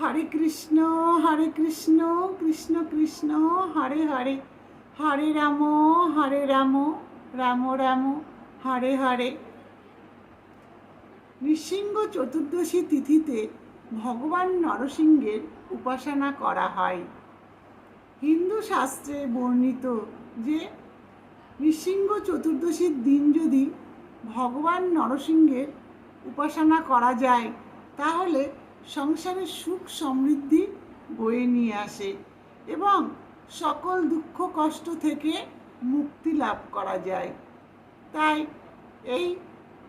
হরে কৃষ্ণ হরে কৃষ্ণ কৃষ্ণ কৃষ্ণ, হরে হরে। হরে রাম হরে রাম রাম রাম, হরে হরে। নৃসিংহ চতুর্দশী তিথিতে ভগবান নরসিংহের উপাসনা করা হয়। হিন্দু শাস্ত্রে বর্ণিত যে, নৃসিংহ চতুর্দশীর দিন যদি ভগবান নরসিংহের উপাসনা করা যায়, তাহলে সংসারে সুখ সমৃদ্ধি বয়ে নিয়ে আসে এবং সকল দুঃখ কষ্ট থেকে মুক্তি লাভ করা যায়। তাই এই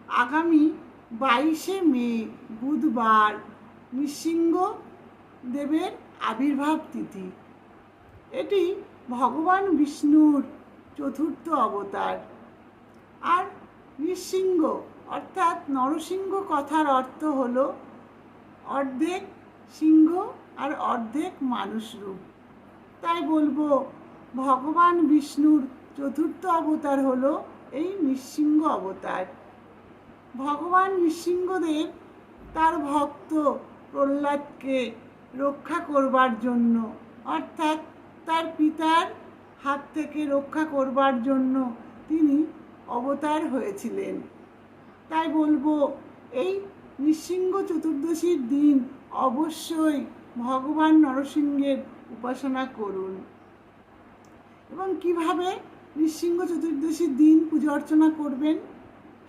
আগামী বাইশে মে, বুধবার নৃসিংহ দেবের আবির্ভাব তিথি। এটি ভগবান বিষ্ণুর চতুর্থ অবতার। আর নৃসিংহ অর্থাৎ নরসিংহ কথার অর্থ হলো অর্ধেক সিংহ আর অর্ধেক মানুষ রূপ। তাই বলব, ভগবান বিষ্ণুর চতুর্থ অবতার হলো এই নৃসিংহ অবতার। ভগবান নৃসিংহদেব তার ভক্ত প্রহ্লাদকে রক্ষা করবার জন্য, অর্থাৎ তার পিতার হাত থেকে রক্ষা করবার জন্য তিনি অবতার হয়েছিলেন। তাই বলব, এই নৃসিংহ চতুর্দশীর দিন অবশ্যই ভগবান নরসিংহের উপাসনা করুন। এবং কীভাবে নৃসিংহ চতুর্দশীর দিন পুজো অর্চনা করবেন?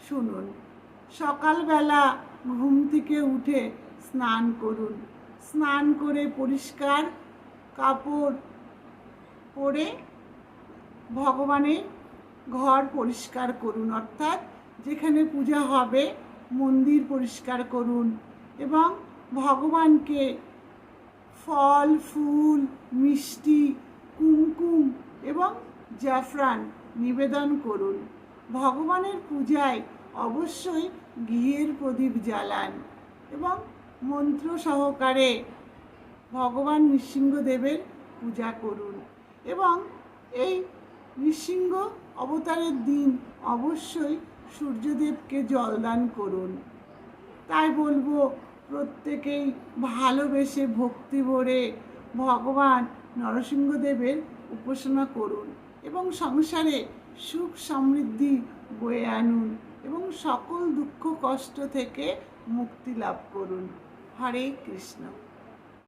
শুনুন। সকালবেলা ঘুম থেকে উঠে স্নান করুন। স্নান করে পরিষ্কার কাপড় পরে ভগবানের ঘর পরিষ্কার করুন। অর্থাৎ যেখানে পূজা হবে মন্দির পরিষ্কার করুন এবং ভগবানকে ফল, ফুল, মিষ্টি, কুমকুম এবং জাফরান নিবেদন করুন। ভগবানের পূজায় অবশ্যই ঘিয়ের প্রদীপ জ্বালান এবং মন্ত্র সহকারে ভগবান নৃসিংহদেবের পূজা করুন এবং এই নৃসিংহ অবতারের দিন অবশ্যই সূর্যদেবকে জলদান করুন। তাই বলব, প্রত্যেকেই ভালোবেসে ভক্তি ভরে ভগবান নরসিংহদেবের উপাসনা করুন এবং সংসারে সুখ সমৃদ্ধি বয়ে আনুন এবং সকল দুঃখ কষ্ট থেকে মুক্তি লাভ করুন। হরে কৃষ্ণ।